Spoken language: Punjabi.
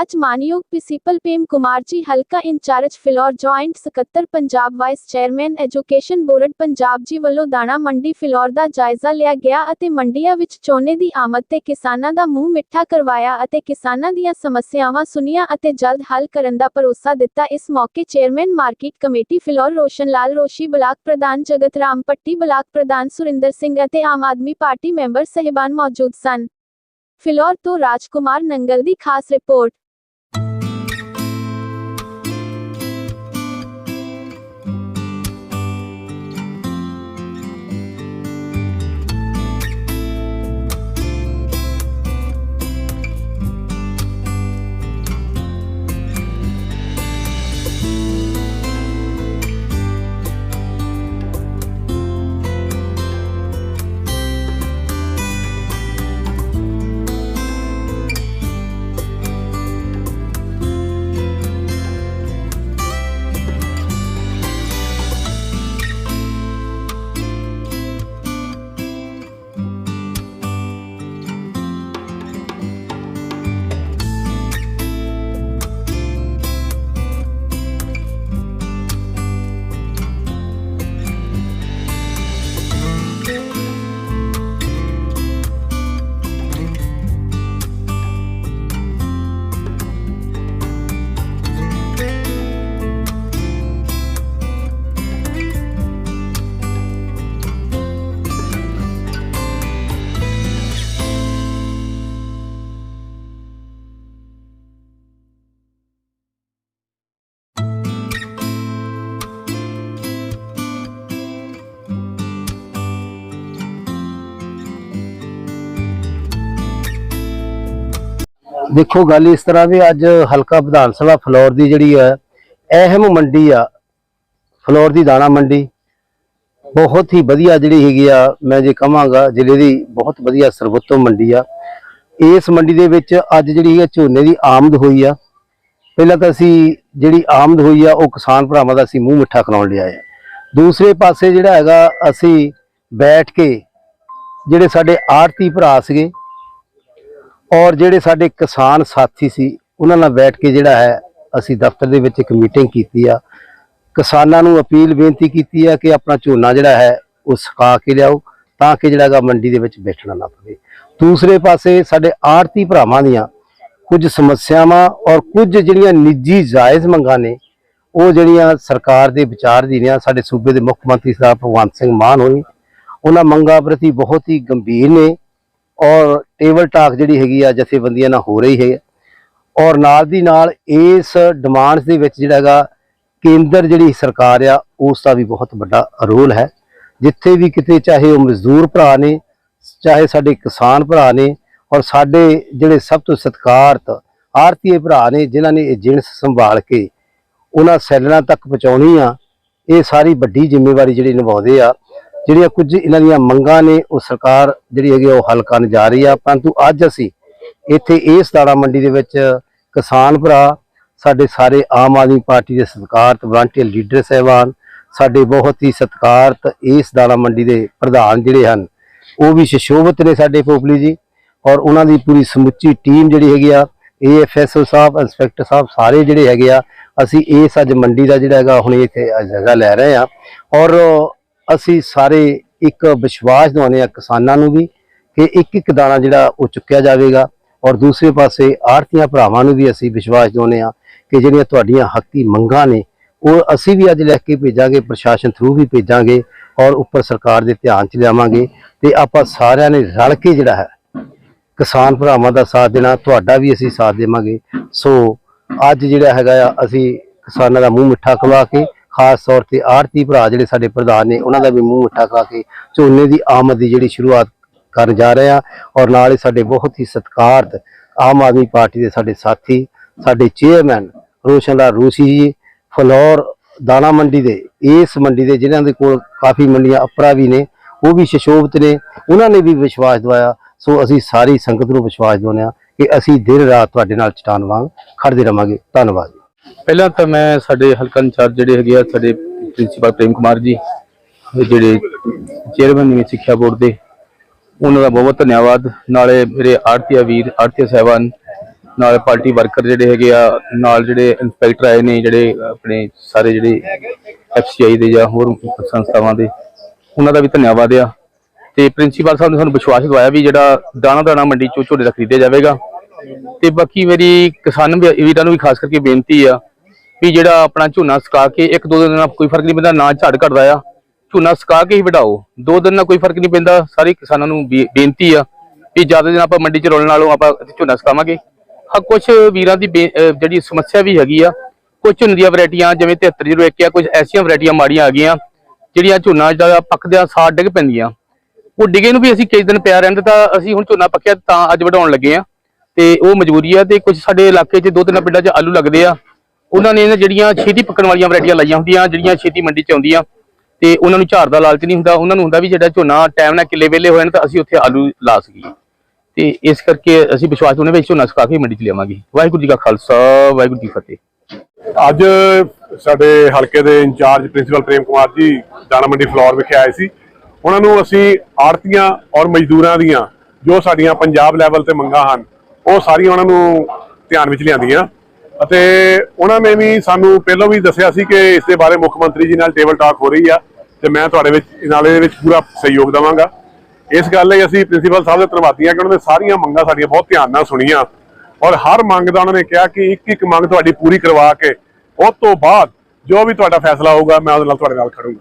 ਅੱਜ ਮਾਨਯੋਗ ਪ੍ਰਿੰਸੀਪਲ ਪੇਮ ਕੁਮਾਰ ਜੀ ਹਲਕਾ ਇੰਚਾਰਜ ਫਿਲੌਰ ਜੁਆਇੰਟ ਸਕੱਤਰ Punjab vice chairman education board Punjab ji ਵੱਲੋਂ ਦਾਣਾ ਮੰਡੀ ਫਿਲੌਰ ਦਾ ਜਾਇਜ਼ਾ ਲਿਆ ਗਿਆ ਅਤੇ ਮੰਡੀਆਂ ਵਿੱਚ ਝੋਨੇ ਦੀ ਆਮਦ ਤੇ ਕਿਸਾਨਾਂ ਦਾ ਮੂੰਹ ਮਿੱਠਾ ਕਰਵਾਇਆ ਅਤੇ ਕਿਸਾਨਾਂ ਦੀਆਂ ਸਮੱਸਿਆਵਾਂ ਸੁਣੀਆਂ ਅਤੇ ਜਲਦ ਹੱਲ ਕਰਨ ਦਾ ਭਰੋਸਾ ਦਿੱਤਾ। ਇਸ ਮੌਕੇ chairman market committee Phillaur Roshan Lal Roshi, block ਪ੍ਰਧਾਨ ਜਗਤ ਰਾਮ ਪੱਟੀ, ਬਲਾਕ ਪ੍ਰਧਾਨ ਸੁਰਿੰਦਰ ਸਿੰਘ ਅਤੇ ਆਮ ਆਦਮੀ ਪਾਰਟੀ ਮੈਂਬਰ ਸਹਿਬਾਨ ਮੌਜੂਦ ਸਨ। ਫਿਲੌਰ ਤੋਂ ਰਾਜਕੁਮਾਰ ਨੰਗਲ ਦੀ ਖਾਸ ਰਿਪੋਰਟ। ਦੇਖੋ ਗੱਲ ਇਸ ਤਰ੍ਹਾਂ ਵੀ ਅੱਜ ਹਲਕਾ ਵਿਧਾਨ ਸਭਾ ਫਲੋਰ ਦੀ ਜਿਹੜੀ ਹੈ, ਅਹਿਮ ਮੰਡੀ ਆ, ਫਲੋਰ ਦੀ ਦਾਣਾ ਮੰਡੀ। ਬਹੁਤ ਹੀ ਵਧੀਆ ਜਿਹੜੀ ਹੈਗੀ ਆ, ਮੈਂ ਜੇ ਕਹਾਂਗਾ ਜ਼ਿਲ੍ਹੇ ਦੀ ਬਹੁਤ ਵਧੀਆ ਸਰਵੋਤਮ ਮੰਡੀ ਆ। ਇਸ ਮੰਡੀ ਦੇ ਵਿੱਚ ਅੱਜ ਜਿਹੜੀ ਹੈ ਝੋਨੇ ਦੀ ਆਮਦ ਹੋਈ ਆ। ਪਹਿਲਾਂ ਤਾਂ ਅਸੀਂ ਜਿਹੜੀ ਆਮਦ ਹੋਈ ਆ, ਉਹ ਕਿਸਾਨ ਭਰਾਵਾਂ ਦਾ ਅਸੀਂ ਮੂੰਹ ਮਿੱਠਾ ਕਰਾਉਣ ਲਿਆ ਹੈ ਦੂਸਰੇ ਪਾਸੇ ਜਿਹੜਾ ਹੈਗਾ, ਅਸੀਂ ਬੈਠ ਕੇ ਜਿਹੜੇ ਸਾਡੇ ਆੜਤੀ ਭਰਾ ਸੀਗੇ ਔਰ ਜਿਹੜੇ ਸਾਡੇ ਕਿਸਾਨ ਸਾਥੀ ਸੀ, ਉਹਨਾਂ ਨਾਲ ਬੈਠ ਕੇ ਜਿਹੜਾ ਹੈ, ਅਸੀਂ ਦਫ਼ਤਰ ਦੇ ਵਿੱਚ ਇੱਕ ਮੀਟਿੰਗ ਕੀਤੀ ਆ। ਕਿਸਾਨਾਂ ਨੂੰ ਅਪੀਲ ਬੇਨਤੀ ਕੀਤੀ ਆ ਕਿ ਆਪਣਾ ਝੋਨਾ ਜਿਹੜਾ ਹੈ, ਉਹ ਸੁਕਾ ਕੇ ਲਿਆਓ, ਤਾਂ ਕਿ ਜਿਹੜਾ ਹੈਗਾ ਮੰਡੀ ਦੇ ਵਿੱਚ ਬੈਠਣਾ ਨਾ ਪਵੇ। ਦੂਸਰੇ ਪਾਸੇ ਸਾਡੇ ਆੜਤੀ ਭਰਾਵਾਂ ਦੀਆਂ ਕੁਝ ਸਮੱਸਿਆਵਾਂ ਔਰ ਕੁਝ ਜਿਹੜੀਆਂ ਨਿੱਜੀ ਜਾਇਜ਼ ਮੰਗਾਂ ਨੇ, ਉਹ ਜਿਹੜੀਆਂ ਸਰਕਾਰ ਦੇ ਵਿਚਾਰ ਦੀ ਨੇ ਸਾਡੇ ਸੂਬੇ ਦੇ ਮੁੱਖ ਮੰਤਰੀ ਸਾਹਿਬ ਭਗਵੰਤ ਸਿੰਘ ਮਾਨ ਹੋਣੀ, ਉਹਨਾਂ ਮੰਗਾਂ ਪ੍ਰਤੀ ਬਹੁਤ ਹੀ ਗੰਭੀਰ ਨੇ। ਔਰ ਟੇਬਲ ਟਾਕ ਜਿਹੜੀ ਹੈਗੀ ਆ ਜਥੇਬੰਦੀਆਂ ਨਾਲ ਹੋ ਰਹੀ ਹੈ। ਔਰ ਨਾਲ ਦੀ ਨਾਲ ਇਸ ਡਿਮਾਂਡਸ ਦੇ ਵਿੱਚ ਜਿਹੜਾ ਹੈਗਾ ਕੇਂਦਰ ਜਿਹੜੀ ਸਰਕਾਰ ਆ, ਉਸ ਦਾ ਵੀ ਬਹੁਤ ਵੱਡਾ ਰੋਲ ਹੈ। ਜਿੱਥੇ ਵੀ ਕਿਤੇ ਚਾਹੇ ਉਹ ਮਜ਼ਦੂਰ ਭਰਾ ਨੇ, ਚਾਹੇ ਸਾਡੇ ਕਿਸਾਨ ਭਰਾ ਨੇ ਔਰ ਸਾਡੇ ਜਿਹੜੇ ਸਭ ਤੋਂ ਸਤਿਕਾਰਤ ਆਰਤੀਏ ਭਰਾ ਨੇ, ਜਿਨ੍ਹਾਂ ਨੇ ਇਹ ਜਿਣਸ ਸੰਭਾਲ ਕੇ ਉਹਨਾਂ ਸੈਲਰਾਂ ਤੱਕ ਪਹੁੰਚਾਉਣੀ ਆ, ਇਹ ਸਾਰੀ ਵੱਡੀ ਜ਼ਿੰਮੇਵਾਰੀ ਜਿਹੜੀ ਨਿਭਾਉਂਦੇ ਆ। ਜਿਹੜੀਆਂ ਕੁਝ ਇਹਨਾਂ ਦੀਆਂ ਮੰਗਾਂ ਨੇ, ਉਹ ਸਰਕਾਰ ਜਿਹੜੀ ਹੈਗੀ ਆ, ਉਹ ਹੱਲ ਕਰਨ ਜਾ ਰਹੀ ਆ। ਪਰੰਤੂ ਅੱਜ ਅਸੀਂ ਇੱਥੇ ਇਸ ਦਾਣਾ ਮੰਡੀ ਦੇ ਵਿੱਚ ਕਿਸਾਨ ਭਰਾ, ਸਾਡੇ ਸਾਰੇ ਆਮ ਆਦਮੀ ਪਾਰਟੀ ਦੇ ਸਤਿਕਾਰਤ ਵਲੰਟੀਅਰ ਲੀਡਰ ਸਹਿਬਾਨ, ਸਾਡੇ ਬਹੁਤ ਹੀ ਸਤਿਕਾਰਤ ਇਸ ਦਾਣਾ ਮੰਡੀ ਦੇ ਪ੍ਰਧਾਨ ਜਿਹੜੇ ਹਨ, ਉਹ ਵੀ ਸ਼ਸ਼ੋਭਤ ਨੇ ਸਾਡੇ ਪੋਪਲੀ ਜੀ ਔਰ ਉਹਨਾਂ ਦੀ ਪੂਰੀ ਸਮੁੱਚੀ ਟੀਮ ਜਿਹੜੀ ਹੈਗੀ ਆ ਏਐਫਐਸਓ ਸਾਹਿਬ, ਇੰਸਪੈਕਟਰ ਸਾਹਿਬ ਸਾਰੇ ਜਿਹੜੇ ਹੈਗੇ ਆ, ਅਸੀਂ ਇਸ ਅੱਜ ਮੰਡੀ ਦਾ ਜਿਹੜਾ ਹੈਗਾ, ਹੁਣ ਇੱਥੇ ਜਗ੍ਹਾ ਲੈ ਰਹੇ ਆ। ਔਰ ਅਸੀਂ ਸਾਰੇ ਇੱਕ ਵਿਸ਼ਵਾਸ ਦਿਵਾਉਂਦੇ ਆ ਕਿਸਾਨਾਂ ਨੂੰ ਵੀ ਕਿ ਇੱਕ ਇੱਕ ਦਾਣਾ ਜਿਹੜਾ ਉਹ ਚੁੱਕਿਆ ਜਾਵੇਗਾ ਔਰ ਦੂਸਰੇ ਪਾਸੇ ਆੜਤੀਆਂ ਭਰਾਵਾਂ ਨੂੰ ਵੀ ਅਸੀਂ ਵਿਸ਼ਵਾਸ ਦਿਵਾਉਂਦੇ ਆ ਕਿ ਜਿਹੜੀਆਂ ਤੁਹਾਡੀਆਂ ਹੱਕੀ ਮੰਗਾਂ ਨੇ, ਉਹ ਅਸੀਂ ਵੀ ਅੱਜ ਲੈ ਕੇ ਭੇਜਾਂਗੇ, ਪ੍ਰਸ਼ਾਸਨ ਥਰੂ ਵੀ ਭੇਜਾਂਗੇ ਔਰ ਉੱਪਰ ਸਰਕਾਰ ਦੇ ਧਿਆਨ ਚ ਲਿਆਵਾਂਗੇ ਤੇ ਆਪਾਂ ਸਾਰਿਆਂ ਨੇ ਰਲ ਕੇ ਜਿਹੜਾ ਹੈ ਕਿਸਾਨ ਭਰਾਵਾਂ ਦਾ ਸਾਥ ਦੇਣਾ, ਤੁਹਾਡਾ ਵੀ ਅਸੀਂ ਸਾਥ ਦੇਵਾਂਗੇ। ਸੋ ਅੱਜ ਜਿਹੜਾ ਹੈਗਾ ਆ, ਅਸੀਂ ਕਿਸਾਨਾਂ ਦਾ ਮੂੰਹ ਮਿੱਠਾ ਖਵਾ ਕੇ ਖਾਸ ਤੌਰ ਤੇ ਆੜਤੀ ਭਰਾ ਜਿਹੜੇ ਸਾਡੇ ਪ੍ਰਧਾਨ ਨੇ, ਉਹਨਾਂ ਦਾ ਵੀ ਮੂੰਹ ਮਿੱਠਾ ਖਵਾ ਕੇ ਝੋਨੇ ਦੀ ਆਮਦ ਦੀ ਜਿਹੜੀ ਸ਼ੁਰੂਆਤ ਕਰਨ ਜਾ ਰਹੇ ਆ ਔਰ ਨਾਲ ਹੀ ਸਾਡੇ ਬਹੁਤ ਹੀ ਸਤਿਕਾਰਤ ਆਮ ਆਦਮੀ ਪਾਰਟੀ ਦੇ ਸਾਡੇ ਸਾਥੀ, ਸਾਡੇ ਚੇਅਰਮੈਨ ਰੋਸ਼ਨ ਲਾਲ ਰੂਸੀ ਜੀ, ਫਲੋਰ ਦਾਣਾ ਮੰਡੀ ਦੇ ਇਸ ਮੰਡੀ ਦੇ ਜਿਨ੍ਹਾਂ ਦੇ ਕੋਲ ਕਾਫੀ ਮੰਡੀਆਂ ਅਪਰਾ ਵੀ ਨੇ, ਉਹ ਵੀ ਸ਼ਸ਼ੋਭਤ ਨੇ, ਉਹਨਾਂ ਨੇ ਵੀ ਵਿਸ਼ਵਾਸ ਦਵਾਇਆ। ਸੋ ਅਸੀਂ ਸਾਰੀ ਸੰਗਤ ਨੂੰ ਵਿਸ਼ਵਾਸ ਦਿਵਾਉਂਦੇ ਹਾਂ ਕਿ ਅਸੀਂ ਦਿਨ ਰਾਤ ਤੁਹਾਡੇ ਨਾਲ ਚਟਾਨ ਵਾਂਗ ਖੜਦੇ ਰਵਾਂਗੇ। ਧੰਨਵਾਦ ਪਹਿਲਾਂ ਤਾਂ ਮੈਂ ਸਾਡੇ ਹਲਕਾ ਇੰਚਾਰਜ ਜਿਹੜੇ ਹੈਗੇ ਆ, ਸਾਡੇ ਪ੍ਰਿੰਸੀਪਲ ਪ੍ਰੇਮ ਕੁਮਾਰ ਜੀ ਜਿਹੜੇ ਚੇਅਰਮੈਨ ਨੇ ਸਿੱਖਿਆ ਬੋਰਡ ਦੇ, ਉਹਨਾਂ ਦਾ ਬਹੁਤ ਧੰਨਵਾਦ। ਨਾਲੇ ਮੇਰੇ ਆੜਤੀਆ ਵੀਰ ਆੜਤੀਆ ਸਹਿਬਾਨ, ਨਾਲ ਪਾਰਟੀ ਵਰਕਰ ਜਿਹੜੇ ਹੈਗੇ ਆ, ਨਾਲ ਜਿਹੜੇ ਇੰਸਪੈਕਟਰ ਆਏ ਨੇ, ਜਿਹੜੇ ਆਪਣੇ ਸਾਰੇ ਜਿਹੜੇ ਐਫਸੀਆਈ ਦੇ ਜਾਂ ਹੋਰ ਸੰਸਥਾਵਾਂ ਦੇ, ਉਹਨਾਂ ਦਾ ਵੀ ਧੰਨਵਾਦ ਆ। ਤੇ ਪ੍ਰਿੰਸੀਪਲ ਸਾਹਿਬ ਨੇ ਸਾਨੂੰ ਵਿਸ਼ਵਾਸ ਦਿਵਾਇਆ ਵੀ ਜਿਹੜਾ ਦਾਣਾ ਦਾਣਾ ਮੰਡੀ ਚੋਂ ਝੋਨੇ ਦਾ ਖਰੀਦਿਆ ਜਾਵੇਗਾ। ਤੇ ਬਾਕੀ ਮੇਰੀ ਕਿਸਾਨ ਵੀਰਾਂ ਨੂੰ ਵੀ ਖਾਸ ਕਰਕੇ ਬੇਨਤੀ ਆ ਵੀ ਜਿਹੜਾ ਆਪਣਾ ਝੋਨਾ ਸੁਕਾ ਕੇ ਇੱਕ ਦੋ ਦਿਨ ਨਾਲ ਕੋਈ ਫ਼ਰਕ ਨਹੀਂ ਪੈਂਦਾ, ਨਾ ਝਾੜ ਘਟਦਾ ਆ। ਝੋਨਾ ਸੁਕਾ ਕੇ ਹੀ ਵਡਾਓ ਦੋ ਦਿਨ ਨਾਲ ਕੋਈ ਫ਼ਰਕ ਨਹੀਂ ਪੈਂਦਾ, ਸਾਰੇ ਕਿਸਾਨਾਂ ਨੂੰ ਬੇਨਤੀ ਆ ਵੀ ਜ਼ਿਆਦਾ ਦਿਨ ਆਪਾਂ ਮੰਡੀ 'ਚ ਰੋਲਣ ਨਾਲੋਂ ਆਪਾਂ ਝੋਨਾ ਸੁਕਾਵਾਂਗੇ। ਹਾਂ ਕੁਝ ਵੀਰਾਂ ਦੀ ਬੇ- ਜਿਹੜੀ ਸਮੱਸਿਆ ਵੀ ਹੈਗੀ ਆ ਕੁਝ ਝੋਨੇ ਦੀਆਂ ਵੈਰਾਈਟੀਆਂ, ਜਿਵੇਂ 7301 ਆ ਕੁਝ ਐਸੀਆਂ ਵੈਰਾਈਟੀਆਂ ਮਾੜੀਆਂ ਆ ਗਈਆਂ, ਜਿਹੜੀਆਂ ਝੋਨਾ ਜਿਹੜਾ ਪੱਕਦਿਆਂ ਸਾਰ ਡਿੱਗ ਪੈਂਦੀਆਂ। ਉਹ ਡਿਗੇ ਨੂੰ ਵੀ ਅਸੀਂ ਕਈ ਦਿਨ ਪਿਆ ਰਹਿੰਦੇ ਤਾਂ ਅਸੀਂ ਹੁਣ ਝੋਨਾ ਪੱਕਿਆ ਤਾਂ ਅੱਜ ਵਢਾਉਣ ਲੱਗੇ ਆ। ਤੇ ਉਹ ਮਜਬੂਰੀ ਆ ਤੇ ਕੁਝ ਸਾਡੇ ਇਲਾਕੇ 'ਚ ਦੋ ਤਿੰਨ ਪਿੰਡਾਂ 'ਚ ਆਲੂ ਲੱਗਦੇ ਆ। ਉਹਨਾਂ ਨੇ ਜਿਹੜੀਆਂ ਛੇਤੀ ਪੱਕਣ ਵਾਲੀਆਂ ਵੈਰਾਈਟੀਆਂ ਲਾਈਆਂ ਹੁੰਦੀਆਂ, ਜਿਹੜੀਆਂ ਛੇਤੀ ਮੰਡੀ 'ਚ ਆਉਂਦੀਆਂ। ਤੇ ਉਹਨਾਂ ਨੂੰ ਝਾੜ ਦਾ ਲਾਲਚ ਨਹੀਂ ਹੁੰਦਾ, ਉਹਨਾਂ ਨੂੰ ਹੁੰਦਾ ਵੀ ਜਿਹੜਾ ਝੋਨਾ ਟਾਈਮ ਨਾਲ ਕਿੱਲੇ ਵੇਲੇ ਹੋ ਤਾਂ ਅਸੀਂ ਉੱਥੇ ਆਲੂ ਲਾ ਸਕੀਏ। ਤੇ ਇਸ ਕਰਕੇ ਅਸੀਂ ਵਿਸ਼ਵਾਸ ਉਹਨੇ ਵਿੱਚ ਝੋਨਾ ਸੁਕਾ ਕੇ ਮੰਡੀ 'ਚ ਲਿਆਵਾਂਗੇ। ਵਾਹਿਗੁਰੂ ਜੀ ਕਾ ਖਾਲਸਾ, ਵਾਹਿਗੁਰੂ ਜੀ ਫਤਿਹ। ਅੱਜ ਸਾਡੇ ਹਲਕੇ ਦੇ ਇੰਚਾਰਜ ਪ੍ਰਿੰਸੀਪਲ ਪ੍ਰੇਮ ਕੁਮਾਰ ਜੀ ਦਾਣਾ ਮੰਡੀ ਫਲੋਰ ਵਿਖੇ ਆਏ ਸੀ। ਉਹਨਾਂ ਨੂੰ ਅਸੀਂ ਆੜਤੀਆਂ ਔਰ ਮਜ਼ਦੂਰਾਂ ਦੀਆਂ ਜੋ ਸਾਡੀਆਂ ਪੰਜਾਬ ਲੈਵਲ ਤੇ ਮੰਗਾਂ ਹਨ ਉਹ ਸਾਰੀਆਂ ਉਹਨਾਂ ਨੂੰ ਧਿਆਨ ਵਿੱਚ ਲਿਆਂਦੀਆਂ ਅਤੇ ਉਹਨਾਂ ਨੇ ਵੀ ਸਾਨੂੰ ਪਹਿਲਾਂ ਵੀ ਦੱਸਿਆ ਸੀ ਕਿ ਇਸ ਦੇ ਬਾਰੇ ਮੁੱਖ ਮੰਤਰੀ ਜੀ ਨਾਲ ਟੇਬਲ ਟਾਕ ਹੋ ਰਹੀ ਆ ਤੇ ਮੈਂ ਤੁਹਾਡੇ ਵਿੱਚ, ਨਾਲੇ ਦੇ ਵਿੱਚ ਪੂਰਾ ਸਹਿਯੋਗ ਦਵਾਂਗਾ। ਇਸ ਗੱਲ ਲਈ ਅਸੀਂ ਪ੍ਰਿੰਸੀਪਲ ਸਾਹਿਬ ਦੇ ਧੰਨਵਾਦੀ ਹਾਂ ਕਿ ਉਹਨਾਂ ਨੇ ਸਾਰੀਆਂ ਮੰਗਾਂ ਸਾਡੀਆਂ ਬਹੁਤ ਧਿਆਨ ਨਾਲ ਸੁਣੀਆਂ ਔਰ ਹਰ ਮੰਗ ਦਾ ਉਹਨਾਂ ਨੇ ਕਿਹਾ ਕਿ ਇੱਕ ਇੱਕ ਮੰਗ ਤੁਹਾਡੀ ਪੂਰੀ ਕਰਵਾ ਕੇ ਉਸ ਤੋਂ ਬਾਅਦ ਜੋ ਵੀ ਤੁਹਾਡਾ ਫੈਸਲਾ ਹੋਊਗਾ, ਮੈਂ ਉਹਦੇ ਨਾਲ ਤੁਹਾਡੇ ਨਾਲ ਖੜੂੰਗਾ।